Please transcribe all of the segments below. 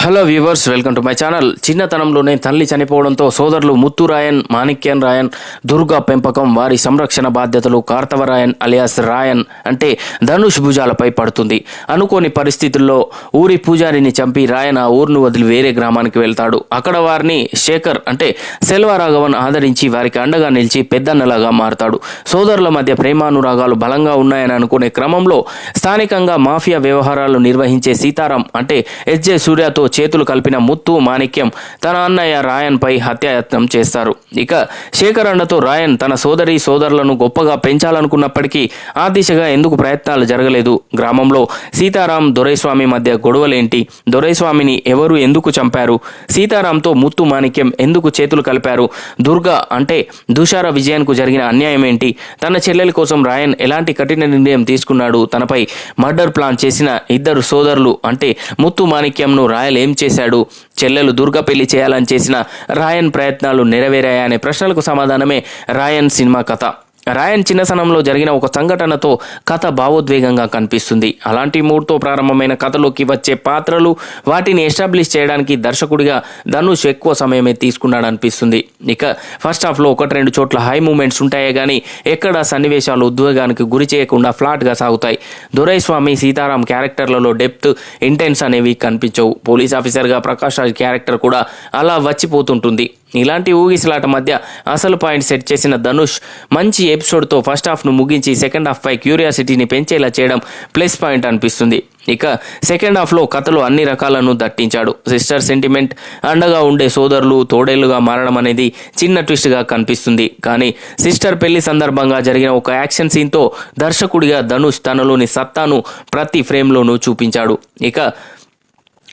Hello viewers welcome to my channel. చిన్నతనంలోనే తల్లి చనిపోవడంతో సోదరులు ముత్తు రాయన్ మాణిక్యన్ రాయన్ దుర్గా పెంపకం వారి సంరక్షణ బాధ్యతలు కార్తవరాయన్ అలియాస్ రాయన్ అంటే ధనుష్ భుజాలపై పడుతుంది. అనుకోని పరిస్థితుల్లో ఊరి పూజారిని చంపి రాయన్ ఆ ఊరును వదిలి వేరే గ్రామానికి వెళ్తాడు. అక్కడ వారిని శేఖర్ అంటే సెల్వరాఘవన్ ఆదరించి వారికి అండగా నిలిచి పెద్దన్నలాగా మారతాడు. సోదరుల మధ్య ప్రేమానురాగాలు బలంగా ఉన్నాయని అనుకునే క్రమంలో స్థానికంగా మాఫియా వ్యవహారాలు నిర్వహించే సీతారాం అంటే ఎస్జే సూర్యతో చేతులు కలిపిన ముత్తు మాణిక్యం తన అన్నయ్య రాయన్ పై హత్యాయత్నం చేస్తారు. ఇక శేఖర్ అండతో రాయన్ తన సోదరి సోదరులను గొప్పగా పెంచాలనుకున్నప్పటికీ ఆ దిశగా ఎందుకు ప్రయత్నాలు జరగలేదు? గ్రామంలో సీతారాం దొరైస్వామి మధ్య గొడవలేంటి? దొరైస్వామిని ఎవరు ఎందుకు చంపారు? సీతారాంతో ముత్తు మాణిక్యం ఎందుకు చేతులు కలిపారు? దుర్గా అంటే దుషార విజయన్కు జరిగిన అన్యాయం ఏంటి? తన చెల్లెల కోసం రాయన్ ఎలాంటి కఠిన నిర్ణయం తీసుకున్నాడు? తనపై మర్డర్ ప్లాన్ చేసిన ఇద్దరు సోదరులు అంటే ముత్తు మాణిక్యంను రాయల్ ఏం చేశాడు? చెల్లెలు దుర్గ పెళ్ళి చేయాలని చేసిన రాయన్ ప్రయత్నాలు నెరవేరాయనే ప్రశ్నలకు సమాధానమే రాయన్ సినిమా కథ. రాయన్ చిన్నసనంలో జరిగిన ఒక సంఘటనతో కథ భావోద్వేగంగా కనిపిస్తుంది. అలాంటి మూడ్తో ప్రారంభమైన కథలోకి వచ్చే పాత్రలు వాటిని ఎస్టాబ్లిష్ చేయడానికి దర్శకుడిగా ధనుష్ ఎక్కువ సమయమే తీసుకున్నాడు అనిపిస్తుంది ఇక ఫస్ట్ హాఫ్లో ఒకటి రెండు చోట్ల హై మూమెంట్స్ ఉంటాయే కానీ ఎక్కడ సన్నివేశాలు ఉద్వేగానికి గురి చేయకుండా ఫ్లాట్గా సాగుతాయి. దొరైస్వామి సీతారాం క్యారెక్టర్లలో డెప్త్ ఇంటెన్స్ అనేవి కనిపించవు. పోలీస్ ఆఫీసర్గా ప్రకాష్ రాజ్ క్యారెక్టర్ కూడా అలా వచ్చిపోతుంటుంది. ఇలాంటి ఊగిసలాట మధ్య అసలు పాయింట్ సెట్ చేసిన ధనుష్ మంచి ఎపిసోడ్తో ఫస్ట్ హాఫ్ను ముగించి సెకండ్ హాఫ్ పై క్యూరియాసిటీని పెంచేలా చేయడం ప్లస్ పాయింట్ అనిపిస్తుంది. ఇక సెకండ్ హాఫ్లో కథలో అన్ని రకాలను దట్టించాడు. సిస్టర్ సెంటిమెంట్ అండగా ఉండే సోదరులు తోడేళ్ళుగా మారడం అనేది చిన్న ట్విస్ట్గా కనిపిస్తుంది. కానీ సిస్టర్ పెళ్ళి సందర్భంగా జరిగిన ఒక యాక్షన్ సీన్తో దర్శకుడిగా ధనుష్ తనలోని సత్తాను ప్రతి ఫ్రేమ్లోనూ చూపించాడు. ఇక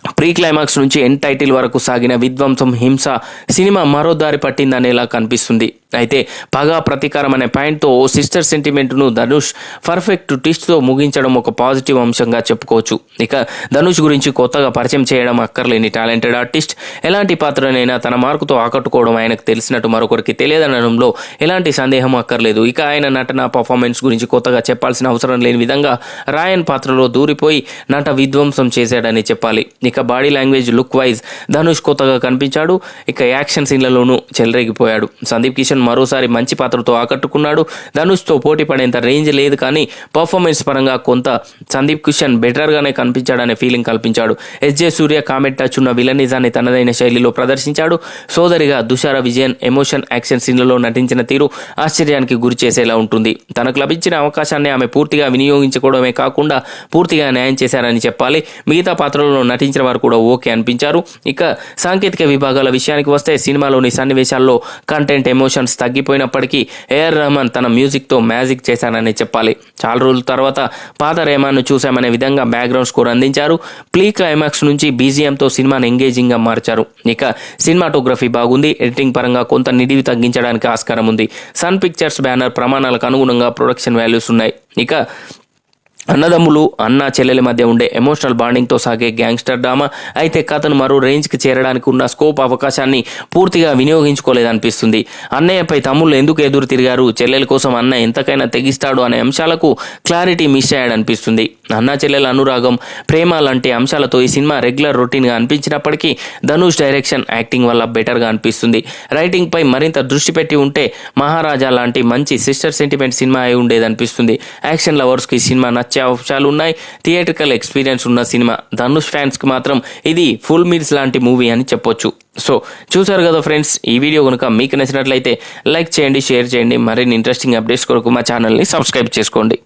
ప్రీ క్లైమాక్స్ నుంచి ఎండ్ టైటిల్ వరకు సాగిన విధ్వంసం హింస సినిమా మరో దారి పట్టిందనేలా కనిపిస్తుంది. అయితే పగ ప్రతీకారం అనే పాయింట్తో ఓ సిస్టర్ సెంటిమెంట్ను ధనుష్ పర్ఫెక్ట్ టిస్ట్తో ముగించడం ఒక పాజిటివ్ అంశంగా చెప్పుకోవచ్చు. ఇక ధనుష్ గురించి కొత్తగా పరిచయం చేయడం అక్కర్లేని టాలెంటెడ్ ఆర్టిస్ట్. ఎలాంటి పాత్రనైనా తన మార్కుతో ఆకట్టుకోవడం ఆయనకు తెలిసినట్టు మరొకరికి తెలియదనడంలో ఎలాంటి సందేహం అక్కర్లేదు. ఇక ఆయన నటన పర్ఫార్మెన్స్ గురించి కొత్తగా చెప్పాల్సిన అవసరం లేని విధంగా రాయన్ పాత్రలో దూరిపోయి నట విధ్వంసం చేశాడని చెప్పాలి. ఇక body language look wise Dhanush కొత్తగా కనిపించాడు. ఇక యాక్షన్ సీన్లలోనూ చెలరేగిపోయాడు. సందీప్ కిషన్ మరోసారి మంచి పాత్రతో ఆకట్టుకున్నాడు. ధనుష్తో పోటీ పడేంత రేంజ్ లేదు కానీ పర్ఫార్మెన్స్ పరంగా కొంత సందీప్ కిషన్ బెటర్గానే కనిపించాడనే ఫీలింగ్ కల్పించాడు. S J Suryah comedy touch ఉన్న విలనిజాన్ని తనదైన శైలిలో ప్రదర్శించాడు. సోదరిగా దుషార విజయన్ ఎమోషన్ యాక్షన్ సీన్లలో నటించిన తీరు ఆశ్చర్యానికి గురి చేసేలా ఉంటుంది. తనకు లభించిన అవకాశాన్ని ఆమె పూర్తిగా వినియోగించుకోవడమే కాకుండా పూర్తిగా న్యాయం చేశారని చెప్పాలి. మిగతా పాత్రలలో నటించిన వారు కూడా ఓకే అనిపించారు. ఇక సాంకేతిక విభాగాల విషయానికి వస్తే సినిమాలోని సన్నివేశాల్లో కంటెంట్ ఎమోషన్స్ తగ్గిపోయినప్పటికీ ఏఆర్ రెహమాన్ తన మ్యూజిక్తో మ్యాజిక్ చేశానని చెప్పాలి. చాలా రోజుల తర్వాత పాత రెహమాన్ను చూశామనే విధంగా బ్యాక్గ్రౌండ్ స్కోర్ అందించారు. ప్లీ క్లైమాక్స్ నుంచి బీజిఎంతో సినిమాను ఎంగేజింగ్గా మార్చారు. ఇక సినిమాటోగ్రఫీ బాగుంది. ఎడిటింగ్ పరంగా కొంత నిధివి తగ్గించడానికి ఆస్కారం ఉంది. సన్ పిక్చర్స్ బ్యానర్ ప్రమాణాలకు అనుగుణంగా ప్రొడక్షన్ వాల్యూస్ ఉన్నాయి. ఇక అన్నదమ్ములు అన్న చెల్లెల మధ్య ఉండే ఎమోషనల్ బాండింగ్తో సాగే గ్యాంగ్స్టర్ డ్రామా అయితే కథను మరో రేంజ్కి చేరడానికి ఉన్న స్కోప్ అవకాశాన్ని పూర్తిగా వినియోగించుకోలేదనిపిస్తుంది. అన్నయ్యపై తమ్ముళ్ళు ఎందుకు ఎదురు తిరిగారు? చెల్లెల కోసం అన్న ఎంతకైనా తెగిస్తాడు అనే అంశాలకు క్లారిటీ మిస్ అయ్యాడనిపిస్తుంది. అన్న చెల్లెల అనురాగం ప్రేమ లాంటి అంశాలతో ఈ సినిమా రెగ్యులర్ రొటీన్గా అనిపించినప్పటికీ ధనుష్ డైరెక్షన్ యాక్టింగ్ వల్ల బెటర్గా అనిపిస్తుంది. రైటింగ్పై మరింత దృష్టి పెట్టి ఉంటే మహారాజా లాంటి మంచి సిస్టర్ సెంటిమెంట్ సినిమా అయి ఉండేదనిపిస్తుంది. యాక్షన్ లవర్స్కి ఈ సినిమా నచ్చి అవకాశాలు ఉన్నాయి. థియేట్రికల్ ఎక్స్పీరియన్స్ ఉన్న సినిమా ధనుష్ ఫ్యాన్స్కి మాత్రం ఇది ఫుల్ మీల్స్ లాంటి మూవీ అని చెప్పొచ్చు. సో చూసారు కదా ఫ్రెండ్స్ ఈ వీడియో కనుక మీకు నచ్చినట్లయితే లైక్ చేయండి షేర్ చేయండి. మరిన్ని ఇంట్రెస్టింగ్ అప్డేట్స్ కొరకు మా ఛానల్ని సబ్స్క్రైబ్ చేసుకోండి.